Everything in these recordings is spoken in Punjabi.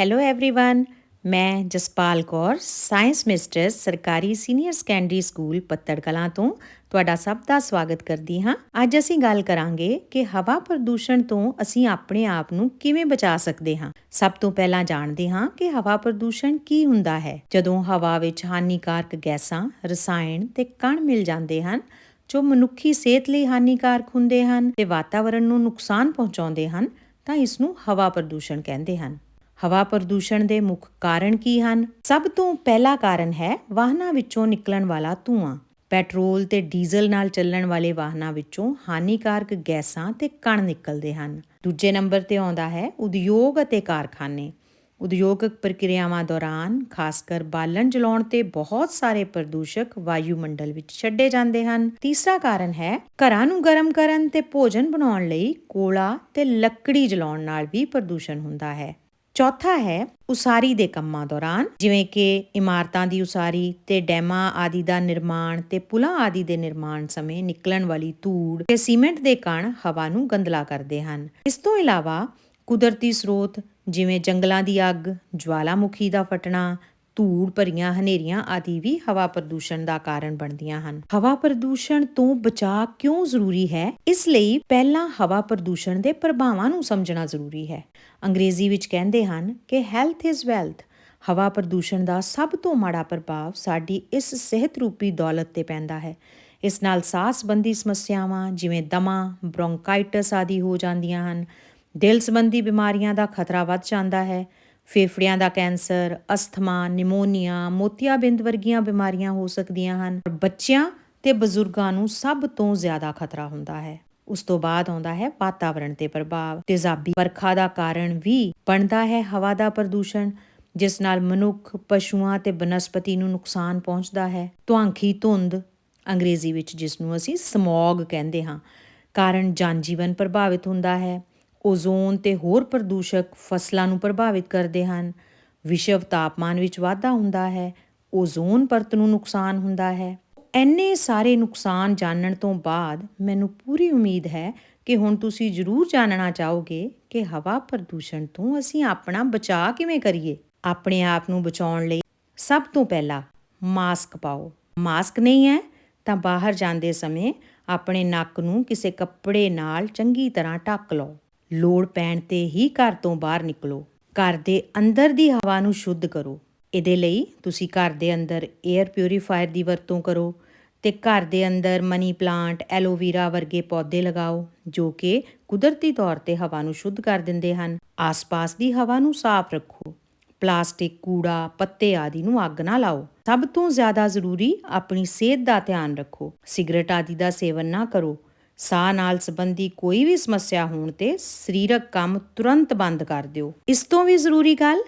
ਹੈਲੋ एवरीवन ਮੈਂ ਜਸਪਾਲ ਕੌਰ ਸਾਇੰਸ ਮਿਸਟਰਸ ਸਰਕਾਰੀ senior secondary school Pattar Kalan ਤੋਂ ਤੁਹਾਡਾ ਸਭ ਦਾ ਸਵਾਗਤ ਕਰਦੀ ਹਾਂ ਅੱਜ ਅਸੀਂ ਗੱਲ ਕਰਾਂਗੇ ਕਿ ਹਵਾ ਪ੍ਰਦੂਸ਼ਣ ਤੋਂ ਅਸੀਂ ਆਪਣੇ ਆਪ ਨੂੰ ਕਿਵੇਂ ਬਚਾ ਸਕਦੇ ਹਾਂ ਸਭ ਤੋਂ ਪਹਿਲਾਂ ਜਾਣਦੇ ਹਾਂ ਕਿ ਹਵਾ ਪ੍ਰਦੂਸ਼ਣ ਕੀ ਹੁੰਦਾ ਹੈ ਜਦੋਂ ਹਵਾ ਵਿੱਚ ਹਾਨੀਕਾਰਕ ਗੈਸਾਂ ਰਸਾਇਣ ਤੇ ਕਣ ਮਿਲ ਜਾਂਦੇ ਹਨ ਜੋ ਮਨੁੱਖੀ ਸਿਹਤ ਲਈ ਹਾਨੀਕਾਰਕ ਹੁੰਦੇ ਹਨ ਤੇ ਵਾਤਾਵਰਣ ਨੂੰ ਨੁਕਸਾਨ ਪਹੁੰਚਾਉਂਦੇ ਹਨ ਤਾਂ ਇਸ ਨੂੰ ਹਵਾ ਪ੍ਰਦੂਸ਼ਣ ਕਹਿੰਦੇ ਹਨ ਹਵਾ ਪ੍ਰਦੂਸ਼ਣ ਦੇ ਮੁੱਖ ਕਾਰਨ ਕੀ ਹਨ? ਸਭ ਤੋਂ ਪਹਿਲਾ ਕਾਰਨ ਹੈ ਵਾਹਨਾਂ ਵਿੱਚੋਂ ਨਿਕਲਣ ਵਾਲਾ ਧੂਆਂ। ਪੈਟਰੋਲ ਤੇ ਡੀਜ਼ਲ ਨਾਲ ਚੱਲਣ ਵਾਲੇ ਵਾਹਨਾਂ ਵਿੱਚੋਂ ਹਾਨੀਕਾਰਕ ਗੈਸਾਂ ਤੇ ਕਣ ਨਿਕਲਦੇ ਹਨ। ਦੂਜੇ ਨੰਬਰ ਤੇ ਆਉਂਦਾ ਹੈ ਉਦਯੋਗ ਅਤੇ ਕਾਰਖਾਨੇ। ਉਦਯੋਗਿਕ ਪ੍ਰਕਿਰਿਆਵਾਂ ਦੌਰਾਨ ਖਾਸ ਕਰ ਬਾਲਣ ਜਲਾਉਣ ਤੇ ਬਹੁਤ ਸਾਰੇ ਪ੍ਰਦੂਸ਼ਕ ਵਾਯੂਮੰਡਲ ਵਿੱਚ ਛੱਡੇ ਜਾਂਦੇ ਹਨ। ਤੀਸਰਾ ਕਾਰਨ ਹੈ ਘਰਾਂ ਨੂੰ ਗਰਮ ਕਰਨ ਤੇ ਭੋਜਨ ਬਣਾਉਣ ਲਈ ਕੋਲਾ ਤੇ ਲੱਕੜੀ ਜਲਾਉਣ ਨਾਲ ਵੀ ਪ੍ਰਦੂਸ਼ਣ ਹੁੰਦਾ ਹੈ। ਚੌਥਾ ਹੈ ਉਸਾਰੀ ਦੇ ਕੰਮਾਂ ਦੌਰਾਨ, ਜਿਵੇਂ ਕਿ ਇਮਾਰਤਾਂ ਦੀ ਉਸਾਰੀ ਤੇ ਡੈਮਾਂ ਆਦਿ ਦਾ ਨਿਰਮਾਣ ਤੇ ਪੁਲਾਂ ਆਦਿ ਦੇ ਨਿਰਮਾਣ ਸਮੇਂ ਨਿਕਲਣ ਵਾਲੀ ਧੂੜ ਤੇ ਸੀਮੈਂਟ ਦੇ ਕਣ ਹਵਾ ਨੂੰ ਗੰਦਲਾ ਕਰਦੇ ਹਨ। ਇਸ ਤੋਂ ਇਲਾਵਾ ਕੁਦਰਤੀ ਸਰੋਤ ਜਿਵੇਂ ਜੰਗਲਾਂ ਦੀ ਅੱਗ, ਜਵਾਲਾਮੁਖੀ ਦਾ ਫਟਣਾ ਧੂੜ ਭਰੀਆਂ, ਹਨੇਰੀਆਂ ਆਦਿ ਵੀ ਹਵਾ ਪ੍ਰਦੂਸ਼ਣ ਦਾ ਕਾਰਨ ਬਣਦੀਆਂ ਹਨ। ਹਵਾ ਪ੍ਰਦੂਸ਼ਣ ਤੋਂ ਬਚਾਅ ਕਿਉਂ ਜ਼ਰੂਰੀ ਹੈ? ਇਸ ਲਈ ਪਹਿਲਾਂ ਹਵਾ ਪ੍ਰਦੂਸ਼ਣ ਦੇ ਪ੍ਰਭਾਵਾਂ ਨੂੰ ਸਮਝਣਾ ਜ਼ਰੂਰੀ ਹੈ। ਅੰਗਰੇਜ਼ੀ ਵਿੱਚ ਕਹਿੰਦੇ ਹਨ ਕਿ ਹੈਲਥ ਇਜ਼ ਵੈਲਥ ਹਵਾ ਪ੍ਰਦੂਸ਼ਣ ਦਾ ਸਭ ਤੋਂ ਮਾੜਾ ਪ੍ਰਭਾਵ ਸਾਡੀ ਇਸ ਸਿਹਤ ਰੂਪੀ ਦੌਲਤ ਤੇ ਪੈਂਦਾ ਹੈ। ਇਸ ਨਾਲ ਸਾਹ ਸੰਬੰਧੀ ਸਮੱਸਿਆਵਾਂ ਜਿਵੇਂ ਦਮਾ, ਬ੍ਰੌਂਕਾਈਟਿਸ ਆਦਿ ਹੋ ਜਾਂਦੀਆਂ ਹਨ। ਦਿਲ ਸੰਬੰਧੀ ਬਿਮਾਰੀਆਂ ਦਾ ਖਤਰਾ ਵੱਧ ਜਾਂਦਾ ਹੈ। ਫੇਫੜਿਆਂ ਦਾ ਕੈਂਸਰ, ਅਸਥਮਾ, ਨਿਮੋਨੀਆ, ਮੋਤੀਆਬਿੰਦ ਵਰਗੀਆਂ ਬਿਮਾਰੀਆਂ ਹੋ ਸਕਦੀਆਂ ਹਨ। ਬੱਚਿਆਂ ਤੇ ਬਜ਼ੁਰਗਾਂ ਨੂੰ ਸਭ ਤੋਂ ਜ਼ਿਆਦਾ ਖਤਰਾ ਹੁੰਦਾ ਹੈ। ਉਸ ਤੋਂ ਬਾਅਦ ਆਉਂਦਾ ਹੈ ਵਾਤਾਵਰਣ ਤੇ ਪ੍ਰਭਾਵ। ਤੇਜ਼ਾਬੀ ਵਰਖਾ ਦਾ ਕਾਰਨ ਵੀ ਬਣਦਾ ਹੈ ਹਵਾ ਦਾ ਪ੍ਰਦੂਸ਼ਣ, ਜਿਸ ਨਾਲ ਮਨੁੱਖ, ਪਸ਼ੂਆਂ ਤੇ ਬਨਸਪਤੀ ਨੂੰ ਨੁਕਸਾਨ ਪਹੁੰਚਦਾ ਹੈ। ਤੁਆਂਖੀ ਧੁੰਦ, ਅੰਗਰੇਜ਼ੀ ਵਿੱਚ ਜਿਸ ਨੂੰ ਅਸੀਂ ਸਮੌਗ ਕਹਿੰਦੇ ਹਾਂ, ਕਾਰਨ ਜਨ ਜੀਵਨ ਪ੍ਰਭਾਵਿਤ ਹੁੰਦਾ ਹੈ। ਓਜ਼ੋਨ ਤੇ ਹੋਰ ਪ੍ਰਦੂਸ਼ਕ ਫਸਲਾਂ ਨੂੰ ਪ੍ਰਭਾਵਿਤ ਕਰਦੇ ਹਨ। ਵਿਸ਼ਵ ਤਾਪਮਾਨ ਵਿੱਚ ਵਾਧਾ ਹੁੰਦਾ ਹੈ ਓਜ਼ੋਨ ਪਰਤ ਨੂੰ ਨੁਕਸਾਨ ਹੁੰਦਾ ਹੈ। ਐਨੇ ਸਾਰੇ ਨੁਕਸਾਨ ਜਾਣਨ ਤੋਂ ਬਾਅਦ ਮੈਨੂੰ ਪੂਰੀ ਉਮੀਦ ਹੈ ਕਿ ਹੁਣ ਤੁਸੀਂ ਜ਼ਰੂਰ ਜਾਣਨਾ ਚਾਹੋਗੇ ਕਿ ਹਵਾ ਪ੍ਰਦੂਸ਼ਣ ਤੋਂ ਅਸੀਂ ਆਪਣਾ ਬਚਾਅ ਕਿਵੇਂ ਕਰੀਏ। ਆਪਣੇ ਆਪ ਨੂੰ ਬਚਾਉਣ ਲਈ ਸਭ ਤੋਂ ਪਹਿਲਾਂ ਮਾਸਕ ਪਾਓ। ਮਾਸਕ ਨਹੀਂ ਹੈ ਤਾਂ ਬਾਹਰ ਜਾਂਦੇ ਸਮੇਂ ਆਪਣੇ ਨੱਕ ਨੂੰ ਕਿਸੇ ਕੱਪੜੇ ਨਾਲ ਚੰਗੀ ਤਰ੍ਹਾਂ ਢੱਕ ਲਓ। ਲੋੜ ਪੈਣ ਤੇ ਹੀ ਘਰ ਤੋਂ ਬਾਹਰ ਨਿਕਲੋ। ਘਰ ਦੇ ਅੰਦਰ ਦੀ ਹਵਾ ਨੂੰ ਸ਼ੁੱਧ ਕਰੋ। ਇਹਦੇ ਲਈ ਤੁਸੀਂ ਘਰ ਦੇ ਅੰਦਰ 에ਅਰ ਪਿਊਰੀਫਾਇਰ ਦੀ ਵਰਤੋਂ ਕਰੋ ਤੇ ਘਰ ਦੇ ਅੰਦਰ ਮਨੀ ਪਲਾਂਟ ਐਲੋਵੀਰਾ ਵਰਗੇ ਪੌਦੇ ਲਗਾਓ, ਜੋ ਕਿ ਕੁਦਰਤੀ ਤੌਰ ਤੇ ਹਵਾ ਨੂੰ ਸ਼ੁੱਧ ਕਰ ਦਿੰਦੇ ਹਨ। ਆਸ-ਪਾਸ ਦੀ ਹਵਾ ਨੂੰ ਸਾਫ਼ ਰੱਖੋ। ਪਲਾਸਟਿਕ, ਕੂੜਾ, ਪੱਤੇ ਆਦਿ ਨੂੰ ਅੱਗ ਨਾ ਲਾਓ। ਸਭ ਤੋਂ ਜ਼ਿਆਦਾ ਜ਼ਰੂਰੀ ਆਪਣੀ ਸਿਹਤ ਦਾ ਧਿਆਨ ਰੱਖੋ। ਸਿਗਰਟ ਆਦਿ ਦਾ ਸੇਵਨ ਨਾ ਕਰੋ। ਸਾਹ ਨਾਲ ਸੰਬੰਧੀ ਕੋਈ ਵੀ ਸਮੱਸਿਆ ਹੋਣ ਤੇ ਸਰੀਰਕ ਕੰਮ ਤੁਰੰਤ ਬੰਦ ਕਰ ਦਿਓ। ਇਸ ਤੋਂ ਵੀ ਜ਼ਰੂਰੀ ਗੱਲ,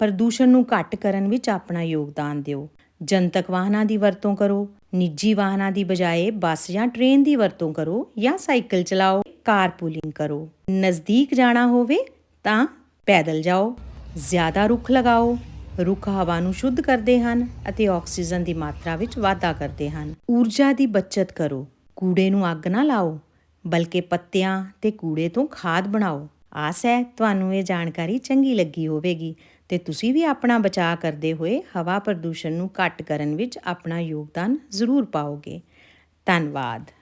ਪ੍ਰਦੂਸ਼ਣ ਨੂੰ ਘੱਟ ਕਰਨ ਵਿੱਚ ਆਪਣਾ ਯੋਗਦਾਨ ਦਿਓ। ਜਨਤਕ ਵਾਹਨਾਂ ਦੀ ਵਰਤੋਂ ਕਰੋ, ਨਿੱਜੀ ਵਾਹਨਾਂ ਦੀ ਬਜਾਏ ਬੱਸ ਜਾਂ ਟ੍ਰੇਨ ਦੀ ਵਰਤੋਂ ਕਰੋ ਜਾਂ ਸਾਈਕਲ ਚਲਾਓ, ਕਾਰਪੂਲਿੰਗ ਕਰੋ। ਨਜ਼ਦੀਕ ਜਾਣਾ ਹੋਵੇ ਤਾਂ ਪੈਦਲ ਜਾਓ, ਜ਼ਿਆਦਾ ਰੁੱਖ ਲਗਾਓ, ਰੁੱਖ ਹਵਾ ਨੂੰ ਸ਼ੁੱਧ ਕਰਦੇ ਹਨ ਅਤੇ ਆਕਸੀਜਨ ਦੀ ਮਾਤਰਾ ਵਿੱਚ ਵਾਧਾ ਕਰਦੇ ਹਨ। ਊਰਜਾ ਦੀ ਬਚਤ ਕਰੋ ਕੂੜੇ ਨੂੰ ਅੱਗ ਨਾ ਲਾਓ, ਬਲਕਿ ਪੱਤਿਆਂ ਤੇ ਕੂੜੇ ਤੋਂ ਖਾਦ ਬਣਾਓ। ਆਸ ਹੈ ਤੁਹਾਨੂੰ ਇਹ ਜਾਣਕਾਰੀ ਚੰਗੀ ਲੱਗੀ ਹੋਵੇਗੀ ਤੇ ਤੁਸੀਂ ਵੀ ਆਪਣਾ ਬਚਾਅ ਕਰਦੇ ਹੋਏ ਹਵਾ ਪ੍ਰਦੂਸ਼ਣ ਨੂੰ ਘੱਟ ਕਰਨ ਵਿੱਚ ਆਪਣਾ ਯੋਗਦਾਨ ਜ਼ਰੂਰ ਪਾਓਗੇ। ਧੰਨਵਾਦ।